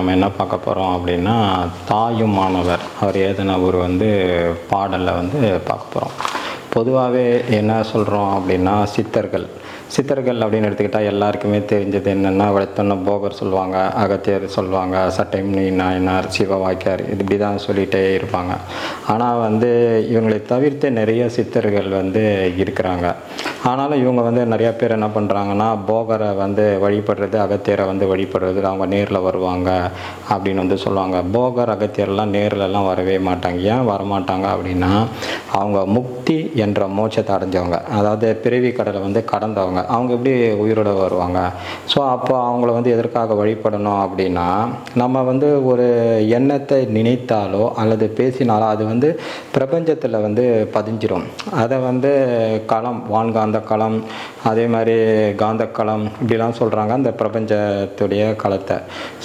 நம்ம என்ன பார்க்க போகிறோம் அப்படின்னா தாயும் மாணவர். அவர் ஏதன ஒரு வந்து பாடலில் வந்து பார்க்க போகிறோம் பொதுவாகவே என்ன சொல்கிறோம் அப்படின்னா சித்தர்கள். சித்தர்கள் அப்படின்னு எடுத்துக்கிட்டால் எல்லாருக்குமே தெரிஞ்சது என்னென்னா வளைத்தொன்ன போகர் சொல்லுவாங்க அகத்தியர் சொல்லுவாங்க சட்டைமுனி நாயனார் சிவவாக்கியார் இது இப்படி தான் சொல்லிகிட்டே இருப்பாங்க. ஆனால் வந்து இவங்களை தவிர்த்து நிறைய சித்தர்கள் வந்து இருக்கிறாங்க. ஆனாலும் இவங்க வந்து நிறையா பேர் என்ன பண்ணுறாங்கன்னா போகரை வந்து வழிபடுறது அகத்தியரை வந்து வழிபடுறது அவங்க நேரில் வருவாங்க அப்படின்னு வந்து சொல்லுவாங்க. போகர் அகத்தியர்லாம் நேரிலலாம் வரவே மாட்டாங்க. ஏன் வரமாட்டாங்க அப்படின்னா அவங்க முக்தி என்ற மோட்சத்தை அடைஞ்சவங்க. அதாவது பிறவி கடலை வந்து கடந்தவங்க. அவங்க எப்படி உயிரோட வருவாங்க? ஸோ அப்போ அவங்கள வந்து எதற்காக வழிபடணும் அப்படின்னா நம்ம வந்து ஒரு எண்ணத்தை நினைத்தாலோ அல்லது பேசினாலோ அது வந்து பிரபஞ்சத்தில் வந்து பதிஞ்சிடும் அதை வந்து களம் அந்த களம் அதே மாதிரி காந்த களம் இப்படிலாம் சொல்கிறாங்க அந்த பிரபஞ்சத்துடைய களத்தை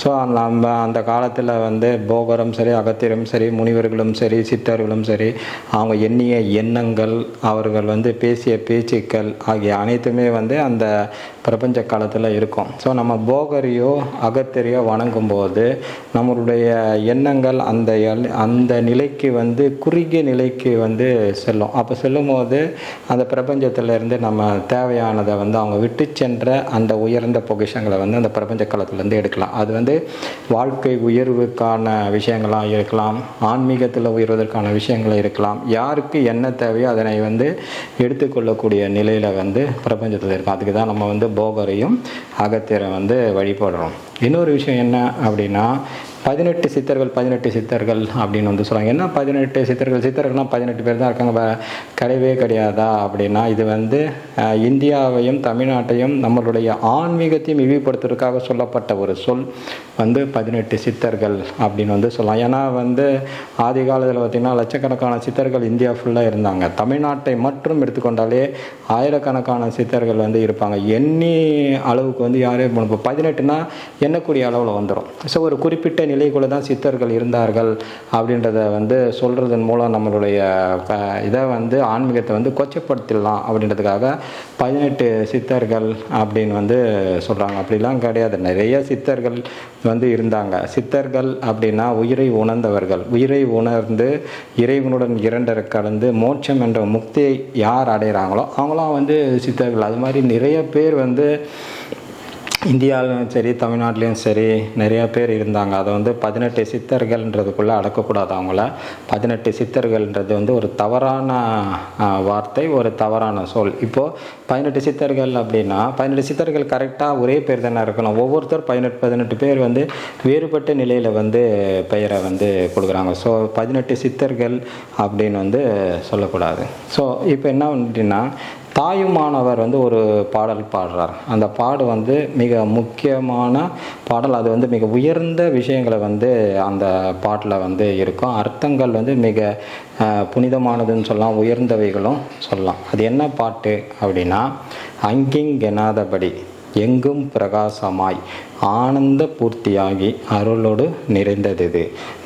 ஸோ நம்ம அந்த காலத்தில் வந்து போகரும் சரி அகத்தியரும் சரி முனிவர்களும் சரி சித்தர்களும் சரி அவங்க எண்ணிய எண்ணங்கள் அவர்கள் வந்து பேசிய பேச்சுக்கள் ஆகிய அனைத்துமே வந்து அந்த பிரபஞ்ச காலத்தில் இருக்கும். ஸோ நம்ம போகரையோ அகத்தியரையோ வணங்கும்போது நம்மளுடைய எண்ணங்கள் அந்த எல்- அந்த நிலைக்கு வந்து குறுகிய நிலைக்கு வந்து செல்லும். அப்போ செல்லும்போது அந்த பிரபஞ்சத்திலேருந்து நம்ம தேவையானதை வந்து அவங்க விட்டு சென்ற அந்த உயர்ந்த பொக்கிஷங்களை வந்து அந்த பிரபஞ்ச காலத்துலேருந்து எடுக்கலாம். அது வந்து வாழ்க்கை உயர்வுக்கான விஷயங்களாக இருக்கலாம். ஆன்மீகத்தில் உயர்வதற்கான விஷயங்கள் இருக்கலாம். யாருக்கு என்ன தேவையோ அதனை வந்து எடுத்துக்கொள்ளக்கூடிய நிலையில் வந்து பிரபஞ்சத்தில் இருக்கும் அதுக்கு தான் நம்ம வந்து போகரையும் அகத்தியரை வந்து வழிபடுறோம். இன்னொரு விஷயம் என்ன அப்படின்னா பதினெட்டு சித்தர்கள் பதினெட்டு சித்தர்கள் அப்படின்னு வந்து சொல்லுவாங்க என்ன பதினெட்டு சித்தர்கள்? சித்தர்கள்லாம் பதினெட்டு பேர் தான் இருக்காங்க. கிடையவே கிடையாதா அப்படின்னா இது வந்து இந்தியாவையும் தமிழ்நாட்டையும் நம்மளுடைய ஆன்மீகத்தையும் இழிவுபடுத்துறதுக்காக சொல்லப்பட்ட ஒரு சொல் வந்து பதினெட்டு சித்தர்கள் அப்படின்னு வந்து சொல்லலாம். ஏன்னா வந்து ஆதி காலத்தில் பார்த்திங்கன்னா லட்சக்கணக்கான சித்தர்கள் இந்தியா ஃபுல்லாக இருந்தாங்க. தமிழ்நாட்டை மட்டும் எடுத்துக்கொண்டாலே ஆயிரக்கணக்கான சித்தர்கள் வந்து இருப்பாங்க. எண்ணி அளவுக்கு வந்து யாரே இப்போ பதினெட்டுனா எண்ணக்கூடிய அளவில் வந்துடும் ஸோ ஒரு குறிப்பிட்ட நிலைக்குள்ளே தான் சித்தர்கள் இருந்தார்கள் அப்படின்றத வந்து சொல்கிறதன் மூலம் நம்மளுடைய க- இதை வந்து ஆன்மீகத்தை வந்து கொச்சப்படுத்திடலாம் அப்படின்றதுக்காக பதினெட்டு சித்தர்கள் அப்படின்னு வந்து சொல்கிறாங்க அப்படிலாம் கிடையாது. நிறைய சித்தர்கள் வந்து இருந்தாங்க. சித்தர்கள் அப்படின்னா உயிரை உணர்ந்தவர்கள். உயிரை உணர்ந்து இறைவனுடன் இரண்டரை கலந்து மோட்சம் என்ற முக்தியை யார் அடைகிறாங்களோ அவங்களாம் வந்து சித்தர்கள். அது மாதிரி நிறைய பேர் வந்து இந்தியாவிலும் சரி தமிழ்நாட்டிலையும் சரி நிறைய பேர் இருந்தாங்க. அதை வந்து பதினெட்டு சித்தர்கள்ன்றதுக்குள்ளே அடக்கக்கூடாது அவங்கள. பதினெட்டு சித்தர்கள்ன்றது வந்து ஒரு தவறான வார்த்தை ஒரு தவறான சொல். இப்போது பதினெட்டு சித்தர்கள் அப்படின்னா பதினெட்டு சித்தர்கள் கரெக்டாக ஒரே பேர் தானே இருக்கணும். ஒவ்வொருத்தர் பதினெட்டு பதினெட்டு பேர் வந்து வேறுபட்ட நிலையில் வந்து பெயரை வந்து கொடுக்குறாங்க. ஸோ பதினெட்டு சித்தர்கள் அப்படின்னு வந்து சொல்லக்கூடாது. ஸோ இப்போ என்ன அப்படின்னா தாயுமானவர் வந்து ஒரு பாடல் பாடுறார். அந்த பாடு வந்து மிக முக்கியமான பாடல். அது வந்து மிக உயர்ந்த விஷயங்களை வந்து அந்த பாட்டில் வந்து இருக்கும். அர்த்தங்கள் வந்து மிக புனிதமானதுன்னு சொல்லலாம். உயர்ந்தவைகளும் சொல்லலாம். அது என்ன பாட்டு அப்படின்னா அங்கிங்கெனாதபடி எங்கும் பிரகாசமாய் ஆனந்த பூர்த்தியாகி அருளோடு நிறைந்தது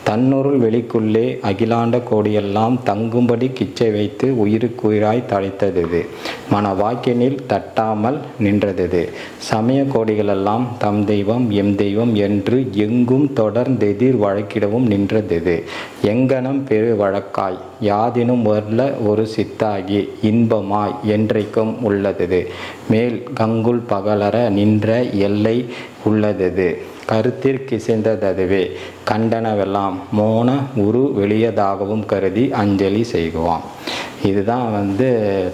தன்னொருள் வெளிக்குள்ளே அகிலாண்ட கோடியெல்லாம் தங்கும்படி கிச்சை வைத்து உயிருக்குயிராய் தழைத்தது மன வாக்கினில் தட்டாமல் நின்றது சமய கோடிகளெல்லாம் தம் தெய்வம் எம் தெய்வம் என்று எங்கும் தொடர்ந்தெதிர் வழக்கிடவும் நின்றது எங்கனம் பெரு வழக்காய் யாதினும் வரல ஒரு சித்தாகி இன்பமாய் என்றைக்கும் உள்ளது மேல் கங்குல் பகலற நின்ற எல்லை உள்ளது கருத்திற்கிசைந்ததுவே கண்டனவெல்லாம் மோன உரு வெளியதாகவும் கருதி அஞ்சலி செய்குவான் இதுதான் வந்து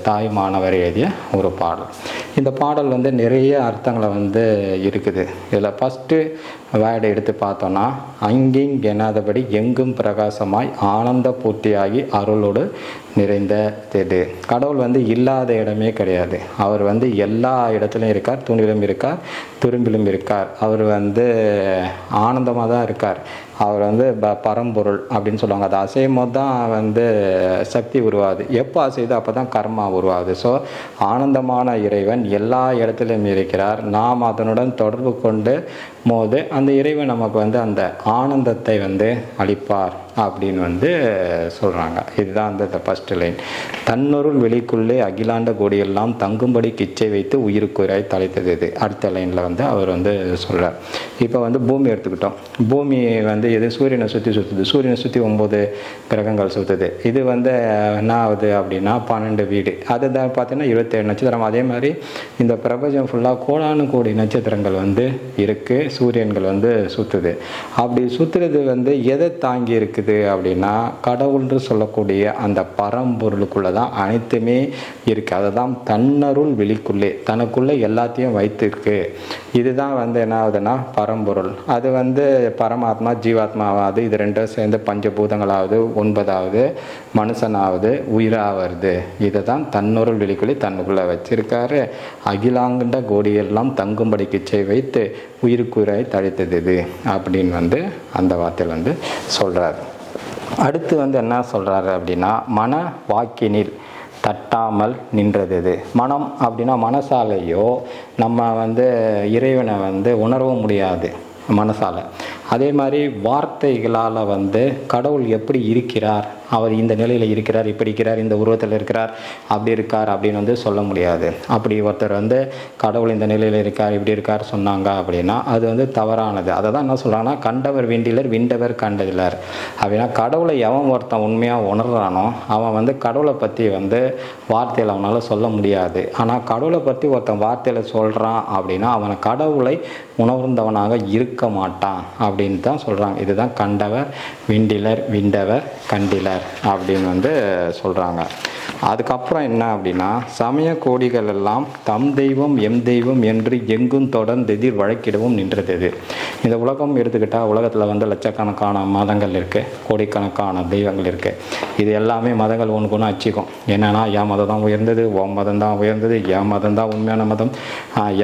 தாய் மாணவர் எழுதிய ஒரு பாடல். இந்த பாடல் வந்து நிறைய அர்த்தங்களை வந்து இருக்குது. இதில் ஃபஸ்ட்டு வேர்டு எடுத்து பார்த்தோன்னா அங்கேயும் எண்ணாதபடி எங்கும் பிரகாசமாய் ஆனந்த பூர்த்தியாகி அருளோடு நிறைந்த இது கடவுள் வந்து இல்லாத இடமே கிடையாது. அவர் வந்து எல்லா இடத்துலையும் இருக்கார் துணிலும் இருக்கார் துரும்பிலும் இருக்கார். அவர் வந்து ஆனந்தமாக தான் இருக்கார். அவர் வந்து ப பரம்பொருள் அப்படின்னு சொல்லுவாங்க. அது அசையும் போது தான் வந்து சக்தி உருவாகுது. எப்போ அசையுதோ அப்போ தான் கர்மா உருவாகுது. ஸோ ஆனந்தமான இறைவன் எல்லா இடத்துலையும் இருக்கிறார். நாம் அதனுடன் தொடர்பு கொண்டு போது அந்த இறைவன் நமக்கு வந்து அந்த ஆனந்தத்தை வந்து அளிப்பார். அப்படின்னு வந்து சொல்கிறாங்க இதுதான் அந்த ஃபஸ்ட்டு லைன் தன்னொருள் வெளிக்குள்ளே அகிலாண்ட கொடியெல்லாம் தங்கும்படி கிச்சை வைத்து உயிருக்குறாய் தலைத்தது இது. அடுத்த லைனில் வந்து அவர் வந்து சொல்கிறார் இப்போ வந்து பூமி எடுத்துக்கிட்டோம். பூமி வந்து எது? சூரியனை சுற்றி சுற்றுது சூரியனை சுற்றி ஒம்பது கிரகங்கள் சுற்றுது இது வந்து என்ன ஆகுது அப்படின்னா பன்னெண்டு வீடு. அதை தான் பார்த்தீங்கன்னா இருபத்தேழு நட்சத்திரம். அதே மாதிரி இந்த பிரபஞ்சம் ஃபுல்லாக கோடானு கோடி நட்சத்திரங்கள் வந்து இருக்குது சூரியன்கள் வந்து சுற்றுது அப்படி சுற்றுறது வந்து எதை தாங்கி இருக்குது? அப்படின்னா கடவுள்னு சொல்லக்கூடிய அந்த பரம்பொருளுக்குள்ளே தான் அனைத்துமே இருக்குது அதை தான் தன்னருள் வெளிக்குள்ளே தனக்குள்ளே எல்லாத்தையும் வைத்திருக்கு. இதுதான் வந்து என்ன ஆகுதுன்னா பரம்பொருள். அது வந்து பரமாத்மா ஜீவாத்மாவாகுது இது ரெண்டும் சேர்ந்து பஞ்சபூதங்களாவது ஒன்பதாவது மனுஷனாவது உயிராவது. இதை தான் தன்னொருள் வெளிக்குள்ளே தன்னுக்குள்ளே வச்சிருக்காரு. அகிலாங்கண்ட கோடியெல்லாம் தங்கும்படி கிச்சை வைத்து உயிருக்குறை தழைத்தது இது அப்படின்னு வந்து அந்த வார்த்தையில் வந்து சொல்கிறார் அடுத்து வந்து என்ன சொல்கிறாரு அப்படின்னா மன வாக்கினில் தட்டாமல் நின்றது இது மனம் அப்படின்னா மனசாலையோ நம்ம வந்து இறைவனை வந்து உணரவும் முடியாது மனசால. அதே மாதிரி வார்த்தைகளால் வந்து கடவுள் எப்படி இருக்கிறார் அவர் இந்த நிலையில் இருக்கிறார் இப்படி இருக்கிறார் இந்த உருவத்தில் இருக்கிறார் அப்படி இருக்கார் அப்படின்னு வந்து சொல்ல முடியாது. அப்படி ஒருத்தர் வந்து கடவுள் இந்த நிலையில் இருக்கார் இப்படி இருக்கார் சொன்னாங்க அப்படின்னா அது வந்து தவறானது. அதை தான் என்ன சொல்கிறாங்கன்னா கண்டவர் விண்டிலர் விண்டவர் கண்டதிலர் அப்படின்னா கடவுளை எவன் ஒருத்தன் உண்மையாக உணர்றானோ அவன் வந்து கடவுளை பற்றி வந்து வார்த்தையில் அவனால் சொல்ல முடியாது. ஆனால் கடவுளை பற்றி ஒருத்தன் வார்த்தையில் சொல்கிறான் அப்படின்னா அவனை கடவுளை உணர்ந்தவனாக இருக்க மாட்டான் அப்படின்னு தான் சொல்கிறாங்க இதுதான் கண்டவர் விண்டிலர் விண்டவர் கண்டிலர் அப்படின்னு வந்து சொல்கிறாங்க அதுக்கப்புறம் என்ன அப்படின்னா சமய கோடிகள் எல்லாம் தம் தெய்வம் எம் தெய்வம் என்று எங்கும் தொடர்ந்து எதிர் வழக்கிடவும் நின்றது. இது இந்த உலகம் எடுத்துக்கிட்டால் உலகத்தில் வந்து லட்சக்கணக்கான மதங்கள் இருக்குது கோடிக்கணக்கான தெய்வங்கள் இருக்குது இது எல்லாமே மதங்கள் ஒன்று ஒன்று அச்சிக்கும். என்னென்னா என் மதம் தான் உயர்ந்தது ஓம் மதம் தான் உயர்ந்தது என் மதம் தான் உண்மையான மதம்.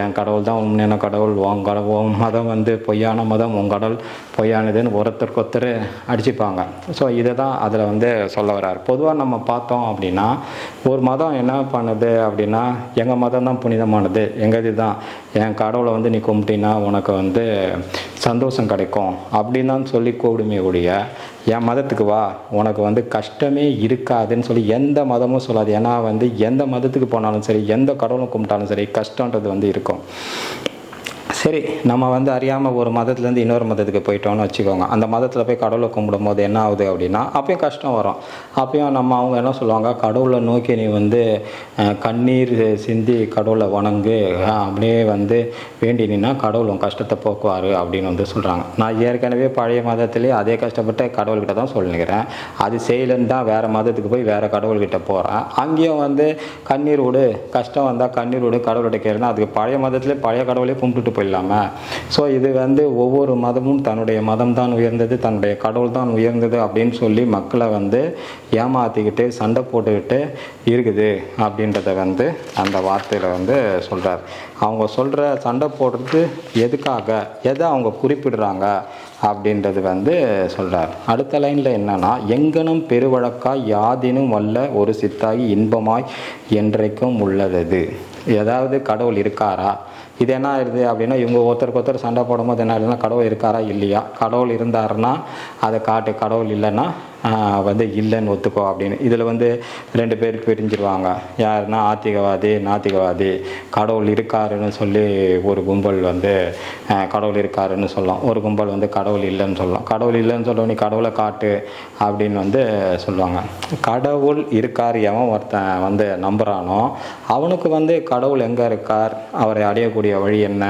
என் கடவுள் தான் உண்மையான கடவுள் உன் கடவுள் உன் மதம் வந்து பொய்யான மதம் உன் கடவுள் பொய்யானதுன்னு ஒருத்தருக்கு ஒருத்தர் அடிச்சுப்பாங்க. ஸோ இதை தான் அதில் வந்து சொல்ல வர்றார். பொதுவாக நம்ம பார்த்தோம் அப்படின்னா ஒரு மதம் என்ன பண்ணுது அப்படின்னா எங்கள் மதம் தான் புனிதமானது. எங்கள் இதுதான் என் கடவுளை வந்து நீ கும்பிட்டின்னா உனக்கு வந்து சந்தோஷம் கிடைக்கும். அப்படின்னு தான் சொல்லி கூடுமே ஒழிய என் மதத்துக்கு வா உனக்கு வந்து கஷ்டமே இருக்காதுன்னு சொல்லி எந்த மதமும் சொல்லாது. ஏன்னா வந்து எந்த மதத்துக்கு போனாலும் சரி எந்த கடவுளும் கும்பிட்டாலும் சரி கஷ்டன்றது வந்து இருக்கும். சரி நம்ம வந்து அறியாமல் ஒரு மதத்துலேருந்து இன்னொரு மதத்துக்கு போயிட்டோம்னு வச்சுக்கோங்க. அந்த மதத்தில் போய் கடவுளை கும்பிடும் போது என்ன ஆகுது அப்படின்னா அப்பயும் கஷ்டம் வரும். அப்பயும் நம்ம அவங்க என்ன சொல்லுவாங்க? கடவுளை நோக்கி நீ வந்து கண்ணீர் சிந்தி கடவுளை வணங்கு. அப்படியே வந்து வேண்டினா கடவுள் உன் கஷ்டத்தை போக்குவார் அப்படின்னு வந்து சொல்கிறாங்க நான் ஏற்கனவே பழைய மதத்துலேயே அதே கஷ்டப்பட்டு கடவுள்கிட்ட தான் சொல்லிக்கிறேன். அது செய்யலன்னு தான் வேறு மதத்துக்கு போய் வேறு கடவுள்கிட்ட போகிறேன் அங்கேயும் வந்து கண்ணீர் விடு. கஷ்டம் வந்தால் கண்ணீர் விடு. கடவுள்கிட்ட கேளுன்னா அதுக்கு பழைய மதத்துலேயே பழைய கடவுளே கும்பிட்டுட்டு போயிடலாம். ஸோ இது வந்து ஒவ்வொரு மதமும் தன்னுடைய மதம் தான் உயர்ந்தது தன்னுடைய கடவுள் தான் உயர்ந்தது அப்படின்னு சொல்லி மக்களை வந்து ஏமாற்றிக்கிட்டு சண்டை போட்டுக்கிட்டு இருக்குது அப்படின்றத வந்து அந்த வார்த்தையில் வந்து சொல்கிறார் அவங்க சொல்கிற சண்டை போடுறது எதுக்காக எதை அவங்க குறிப்பிடுறாங்க அப்படின்றது வந்து சொல்கிறார் அடுத்த லைனில் என்னென்னா எங்கனும் பெருவழக்காய் யாதினும் வல்ல ஒரு சித்தாகி இன்பமாய் என்றைக்கும் உள்ளது ஏதாவது கடவுள் இருக்காரா? இது என்ன ஆயிடுது அப்படின்னா இவங்க ஒருத்தருக்கு ஒருத்தர் சண்டை போடும்போது என்ன ஆயிடுதுன்னா கடவுள் இருக்காரா இல்லையா? கடவுள் இருந்தாருன்னா அதை காட்டு கடவுள் இல்லைன்னா வந்து இல்லைன்னு ஒத்துக்கோ அப்படின்னு. இதில் வந்து ரெண்டு பேர் பிரிஞ்சிருவாங்க. யாருன்னா ஆத்திகவாதி நாத்திகவாதி. கடவுள் இருக்காருன்னு சொல்லி ஒரு கும்பல் வந்து கடவுள் இருக்காருன்னு சொல்லலாம் ஒரு கும்பல் வந்து கடவுள் இல்லைன்னு சொல்லலாம் கடவுள் இல்லைன்னு சொல்ல நீ கடவுளை காட்டு அப்படின்னு வந்து சொல்லுவாங்க. கடவுள் இருக்கார் எவன் ஒருத்தன் வந்து நம்புகிறானோ அவனுக்கு வந்து கடவுள் எங்கே இருக்கார் அவரை அடையக்கூடிய வழி என்ன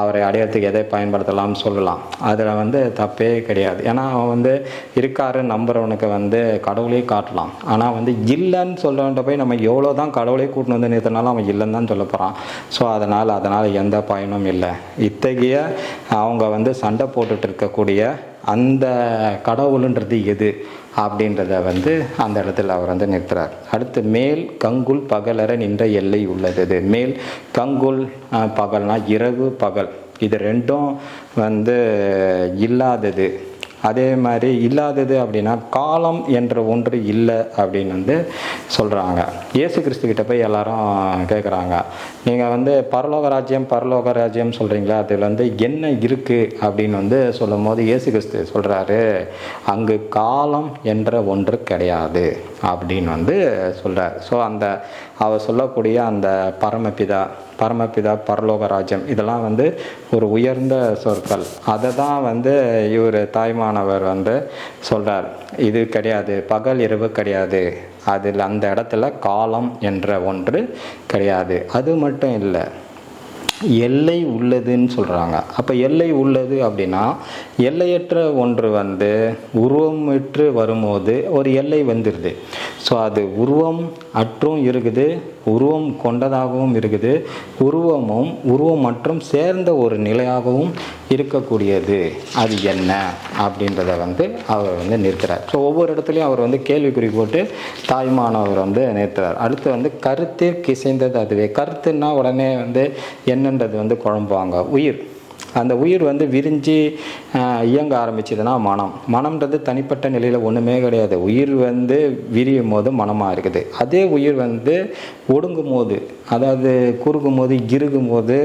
அவரை அடையறதுக்கு எதை பயன்படுத்தலாம்னு சொல்லலாம். அதில் வந்து தப்பே கிடையாது. ஏன்னா அவன் வந்து இருக்காரு நம்புறவனுக்கு வந்து கடவுளே காட்டலாம். ஆனால் வந்து இல்லைன்னு சொல்றவன்ட்ட போய் நம்ம எவ்வளோ தான் கடவுளே கூட்டின்னு வந்து நிறுத்தினாலும் அவன் இல்லைன்னு தான் சொல்ல போகிறான் ஸோ அதனால் அதனால் எந்த பயனும் இல்லை. இத்தகைய அவங்க வந்து சண்டை போட்டுட்டு இருக்கக்கூடிய அந்த கடவுளுன்றது எது அப்படின்றத வந்து அந்த இடத்துல அவர் வந்து நிறுத்துறார். அடுத்து மேல் கங்குல் பகலற நின்ற எல்லை உள்ளது. இது மேல் கங்குல் பகல்னா இரவு பகல். இது ரெண்டும் வந்து இல்லாதது. அதே மாதிரி இல்லாதது அப்படின்னா காலம் என்ற ஒன்று இல்லை அப்படின்னு வந்து சொல்கிறாங்க இயேசு கிறிஸ்து கிட்ட போய் எல்லாரும் கேட்குறாங்க நீங்கள் வந்து பரலோக ராஜ்யம் பரலோக ராஜ்யம் சொல்கிறீங்களா அதில் வந்து என்ன இருக்குது அப்படின்னு வந்து சொல்லும் போது இயேசு கிறிஸ்து சொல்கிறாரு அங்கு காலம் என்ற ஒன்று கிடையாது. அப்படின்னு வந்து சொல்கிறார் ஸோ அந்த அவர் சொல்லக்கூடிய அந்த பரமபிதா பரமபிதா பரலோக ராஜ்யம் இதெல்லாம் வந்து ஒரு உயர்ந்த சொற்கள். அதை தான் வந்து இவர் தாய்மானவர் வந்து சொல்கிறார் இது கிடையாது பகல் இரவு கிடையாது. அதில் அந்த இடத்துல காலம் என்ற ஒன்று கிடையாது. அது மட்டும் இல்லை. எல்லை உள்ளதுன்னு சொல்கிறாங்க அப்போ எல்லை உள்ளது அப்படின்னா எல்லையற்ற ஒன்று வந்து உருவமற்று வரும்போது ஒரு எல்லை வந்துடுது ஸோ அது உருவம் அற்றும் இருக்குது உருவம் கொண்டதாகவும் இருக்குது. உருவமும் உருவம் மற்றும் சேர்ந்த ஒரு நிலையாகவும் இருக்கக்கூடியது. அது என்ன? அப்படின்றத வந்து அவர் வந்து நிறுத்துறார். ஸோ ஒவ்வொரு இடத்துலையும் அவர் வந்து கேள்விக்குறி போட்டு தாய்மானவர் வந்து நிறுத்துறார். அடுத்து வந்து கருத்தில் கிசைந்தது அதுவே. கருத்துன்னா உடனே வந்து என்னன்றது வந்து குழம்புவாங்க உயிர். அந்த உயிர் வந்து விரிஞ்சு இயங்க ஆரம்பிச்சதுன்னா மனம். மனம்ன்றது தனிப்பட்ட நிலையில் ஒன்றுமே கிடையாது. உயிர் வந்து விரியும் போது மனமாக இருக்குது. அதே உயிர் வந்து ஒடுங்கும் போது அதாவது குறுகும் போது இறுகும் போது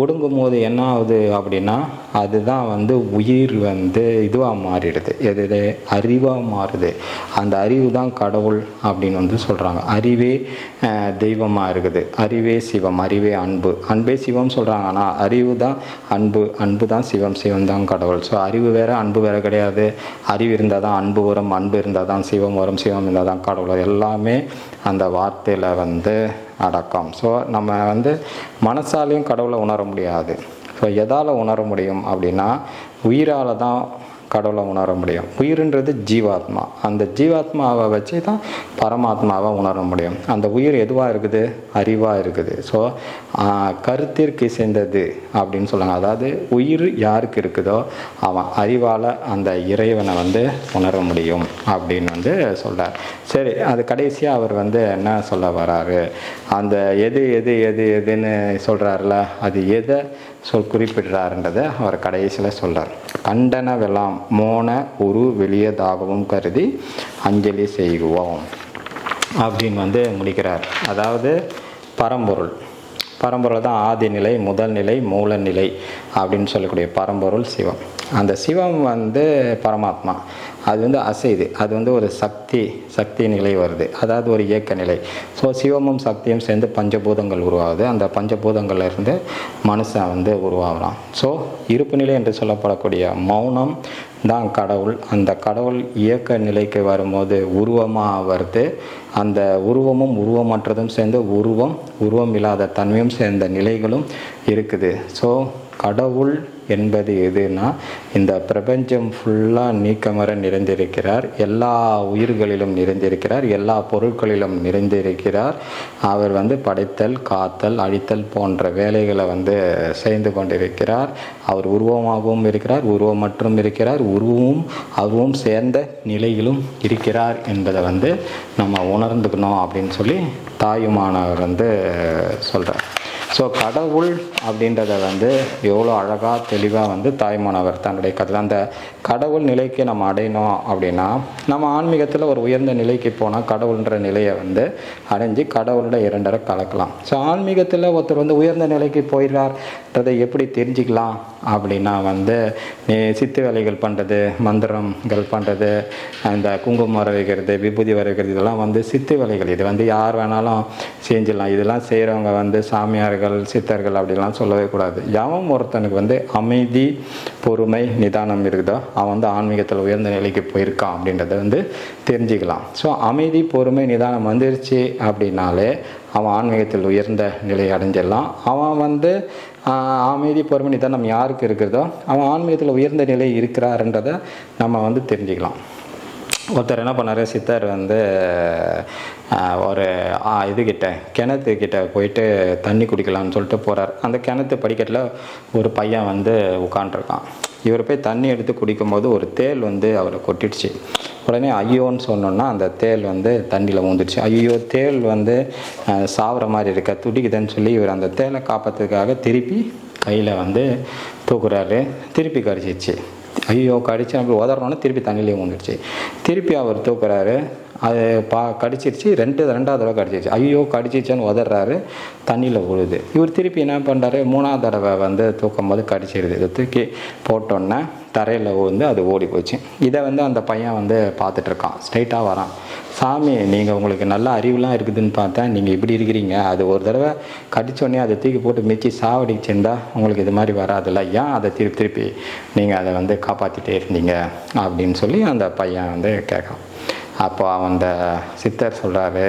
ஒடுங்கும் போது என்ன ஆகுது அப்படின்னா அதுதான் வந்து உயிர் வந்து இதுவாக மாறிடுது. எது இது அறிவாக மாறுது. அந்த அறிவு தான் கடவுள் அப்படின்னு வந்து சொல்கிறாங்க அறிவே தெய்வமாக இருக்குது. அறிவே சிவம் அறிவே அன்பு. அன்பே சிவம் சொல்கிறாங்க ஆனால் அறிவு தான் அன்பு. அன்பு தான் சிவம் சிவம் தான் கடவுள். ஸோ அறிவு வேற அன்பு வேற கிடையாது. அறிவு இருந்தால் தான் அன்பு வரும் அன்பு இருந்தால் தான் சிவம் வரும் சிவம் இருந்தால் தான் கடவுள் எல்லாமே அந்த வார்த்தையில் வந்து அடக்கம். ஸோ நம்ம வந்து மனசாலையும் கடவுளை உணர முடியாது. ஸோ எதால் உணர முடியும் அப்படின்னா உயிரால் தான் கடவுளை உணர முடியும். உயிர்ன்றது ஜீவாத்மா. அந்த ஜீவாத்மாவை வச்சு தான் பரமாத்மாவை உணர முடியும். அந்த உயிர் எதுவாக இருக்குது? அறிவாக இருக்குது. ஸோ கருத்திற்கு சேர்ந்தது அப்படின்னு சொல்லுவாங்க அதாவது உயிர் யாருக்கு இருக்குதோ அவன் அறிவால் அந்த இறைவனை வந்து உணர முடியும் அப்படின்னு வந்து சொல்கிறார் சரி அது கடைசியாக அவர் வந்து என்ன சொல்ல வராரு? அந்த எது எது எது எதுன்னு சொல்கிறாருல அது எதை சொல் குறிப்பிடுறாருன்றதை அவர் கடைசியில் சொல்கிறார் கண்டன வெலாம் மோன உரு வெளியதாகவும் கருதி அஞ்சலி செய்குவோம் அப்படின்னு வந்து முடிக்கிறார். அதாவது பரம்பொருள். பரம்பொருள் தான் ஆதிநிலை முதல் நிலை மூலநிலை அப்படின்னு சொல்லக்கூடிய பரம்பொருள் சிவம். அந்த சிவம் வந்து பரமாத்மா. அது வந்து அசைது. அது வந்து ஒரு சக்தி சக்தி நிலை வருது. அதாவது ஒரு இயக்க நிலை. ஸோ சிவமும் சக்தியும் சேர்ந்து பஞ்சபூதங்கள் உருவாகுது. அந்த பஞ்சபூதங்கள்லேருந்து மனுஷன் வந்து உருவாகலாம் ஸோ இருப்பு நிலை என்று சொல்லப்படக்கூடிய மௌனம் தான் கடவுள். அந்த கடவுள் இயக்க நிலைக்கு வரும்போது உருவமாக வருது. அந்த உருவமும் உருவமற்றதும் சேர்ந்து உருவம் உருவம் இல்லாத தன்மையும் சேர்ந்த நிலைகளும் இருக்குது. ஸோ கடவுள் என்பது எதுனா இந்த பிரபஞ்சம் ஃபுல்லாக நீக்கமர நிறைந்திருக்கிறார். எல்லா உயிர்களிலும் நிறைந்திருக்கிறார். எல்லா பொருட்களிலும் நிறைந்திருக்கிறார். அவர் வந்து படைத்தல் காத்தல் அழித்தல் போன்ற வேலைகளை வந்து செய்து கொண்டிருக்கிறார். அவர் உருவமாகவும் இருக்கிறார் உருவமற்றும் இருக்கிறார். உருவமும் அவரும் சேர்ந்த நிலையிலும் இருக்கிறார் என்பதை வந்து நம்ம உணர்ந்துக்கணும் அப்படின்னு சொல்லி தாயுமானவர் வந்து சொல்கிறார் ஸோ கடவுள் அப்படின்றத வந்து எவ்வளோ அழகாக தெளிவாக வந்து தாய்மானவர் தன்னுடைய கதை அந்த கடவுள் நிலைக்கு நம்ம அடையணும் அப்படின்னா நம்ம ஆன்மீகத்தில் ஒரு உயர்ந்த நிலைக்கு போனால் கடவுள்ன்ற நிலையை வந்து அடைஞ்சு கடவுளோட இரண்டரை கலக்கலாம். ஸோ ஆன்மீகத்தில் ஒருத்தர் வந்து உயர்ந்த நிலைக்கு போயிடுறார்ன்றதை எப்படி தெரிஞ்சுக்கலாம்? அப்படின்னா வந்து நீ சித்து வேலைகள் பண்ணுறது மந்திரங்கள் பண்ணுறது அந்த குங்குமம் வர வைக்கிறது விபூதி வர வைக்கிறது இதெல்லாம் வந்து சித்து வேலைகள். இது வந்து யார் வேணாலும் செஞ்சிடலாம். இதெல்லாம் செய்கிறவங்க வந்து சாமியார்கள் சித்தர்கள் அப்படிலாம் சொல்லவே கூடாது. எவன் ஒருத்தனுக்கு வந்து அமைதி பொறுமை நிதானம் இருக்குதோ? அவன் வந்து ஆன்மீகத்தில் உயர்ந்த நிலைக்கு போயிருக்கான் அப்படின்றத வந்து தெரிஞ்சுக்கலாம். ஸோ அமைதி பொறுமை நிதானம் வந்துருச்சு அப்படின்னாலே அவன் ஆன்மீகத்தில் உயர்ந்த நிலையை அடைஞ்சிடலாம். அவன் வந்து அமைதி பொறுமை நிதானம் யாருக்கு இருக்கிறதோ அவன் ஆன்மீகத்தில் உயர்ந்த நிலை இருக்கிறாருன்றதை நம்ம வந்து தெரிஞ்சுக்கலாம். ஒருத்தர் என்ன பண்ணார்? சித்தர் வந்து ஒரு ஆ, இதுகிட்ட கிணத்துக்கிட்ட போயிட்டு தண்ணி குடிக்கலாம்னு சொல்லிட்டு போகிறார் அந்த கிணத்து படிக்கட்டில் ஒரு பையன் வந்து உட்காண்ட்ருக்கான் இவர் போய் தண்ணி எடுத்து குடிக்கும்போது ஒரு தேல் வந்து அவரை கொட்டிடுச்சு. உடனே ஐயோன்னு சொன்னோன்னா அந்த தேல் வந்து தண்ணியில் ஊந்துடுச்சு. ஐயோ தேள் வந்து ஆஹ், மாதிரி இருக்க? துடிக்குதுன்னு சொல்லி இவர் அந்த தேலை காப்பாற்றுறதுக்காக திருப்பி கையில் வந்து தூக்குறாரு. திருப்பி கடிச்சிச்சு ஐயோ கடிச்சு நம்ம உதறோன்னு திருப்பி தண்ணியிலே வந்துடுச்சு திருப்பி அவர் தூக்குறாரு. அது பா கடிச்சிருச்சு ரெண்டு ரெண்டாவது தடவை கடிச்சிருச்சு. ஐயோ கடிச்சிச்சான்னு உதறாரு தண்ணியில் விழுது. இவர் திருப்பி என்ன பண்ணுறாரு மூணாவது தடவை வந்து தூக்கும் போது கடிச்சிருது. இதை தூக்கி போட்டோன்னே தரையில் விழுந்து அது ஓடி போச்சு. இதை வந்து அந்த பையன் வந்து பார்த்துட்ருக்கான். ஸ்ட்ரைட்டாக வரான். சாமி நீங்கள் உங்களுக்கு நல்ல அறிவுலாம் இருக்குதுன்னு பார்த்தா நீங்கள் இப்படி இருக்கிறீங்க. அது ஒரு தடவை கடிச்சோடனே அதை தூக்கி போட்டு மிச்சி சாவடிச்சிருந்தா உங்களுக்கு இது மாதிரி வராதுல்ல. ஏன் அதை திருப்பி திருப்பி நீங்கள் அதை வந்து காப்பாற்றிட்டே இருந்தீங்க? அப்படின்னு சொல்லி அந்த பையன் வந்து கேட்கான் அப்போ அந்த சித்தர் சொல்கிறாரு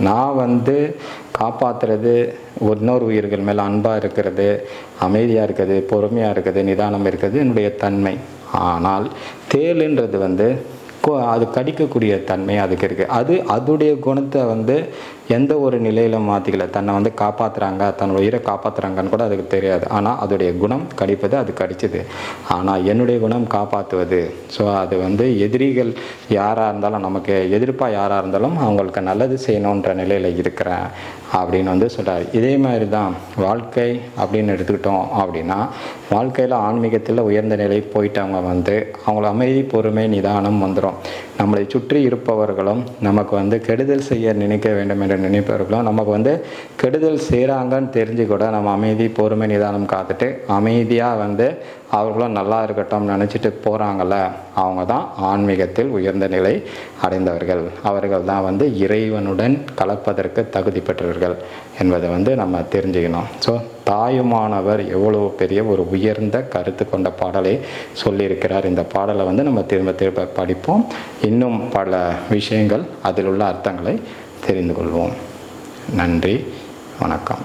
நான் வந்து காப்பாற்றுறது இன்னொரு உயிர்கள் மேலே அன்பாக இருக்கிறது அமைதியாக இருக்குது பொறுமையாக இருக்குது நிதானம் இருக்கிறது என்னுடைய தன்மை. ஆனால் தேளுன்றது வந்து அது கடிக்கக்கூடிய தன்மை அதுக்கு இருக்குது அது அதுடைய குணத்தை வந்து எந்த ஒரு நிலையில் மாற்றிக்கல தன்னை வந்து காப்பாற்றுறாங்க தன்னோட உயிரை காப்பாற்றுறாங்கன்னு கூட அதுக்கு தெரியாது. ஆனால் அதோடைய குணம் கடிப்பது அது கடிச்சது. ஆனால் என்னுடைய குணம் காப்பாற்றுவது ஸோ அது வந்து எதிரிகள் யாராக இருந்தாலும் நமக்கு எதிர்ப்பாக யாராக இருந்தாலும் அவங்களுக்கு நல்லது செய்யணுன்ற நிலையில் இருக்கிறேன் அப்படின்னு வந்து சொல்கிறார் இதே மாதிரி தான் வாழ்க்கை அப்படின்னு எடுத்துக்கிட்டோம் அப்படின்னா வாழ்க்கையில் ஆன்மீகத்தில் உயர்ந்த நிலை போயிட்டவங்க வந்து அவங்கள அமைதி பொறுமை நிதானம் வந்துடும் நம்மளை சுற்றி இருப்பவர்களும் நமக்கு வந்து கெடுதல் செய்ய நினைக்க வேண்டும் என்று நினைப்பவர்களும் நமக்கு வந்து கெடுதல் செய்கிறாங்கன்னு தெரிஞ்சு கூட நம்ம அமைதி பொறுமை நிதானம் காத்துட்டு அமைதியாக வந்து அவர்களும் நல்லா இருக்கட்டும் நினச்சிட்டு போகிறாங்கள அவங்க தான் ஆன்மீகத்தில் உயர்ந்த நிலை அடைந்தவர்கள். அவர்கள் தான் வந்து இறைவனுடன் கலப்பதற்கு தகுதி பெற்றவர்கள் என்பதை வந்து நம்ம தெரிஞ்சுக்கணும். ஸோ தாயுமானவர் எவ்வளோ பெரிய ஒரு உயர்ந்த கருத்து கொண்ட பாடலை சொல்லியிருக்கிறார். இந்த பாடலை வந்து நம்ம திரும்ப திரும்ப படிப்போம். இன்னும் பல விஷயங்கள் அதில் உள்ள அர்த்தங்களை தெரிந்து கொள்வோம். நன்றி வணக்கம்.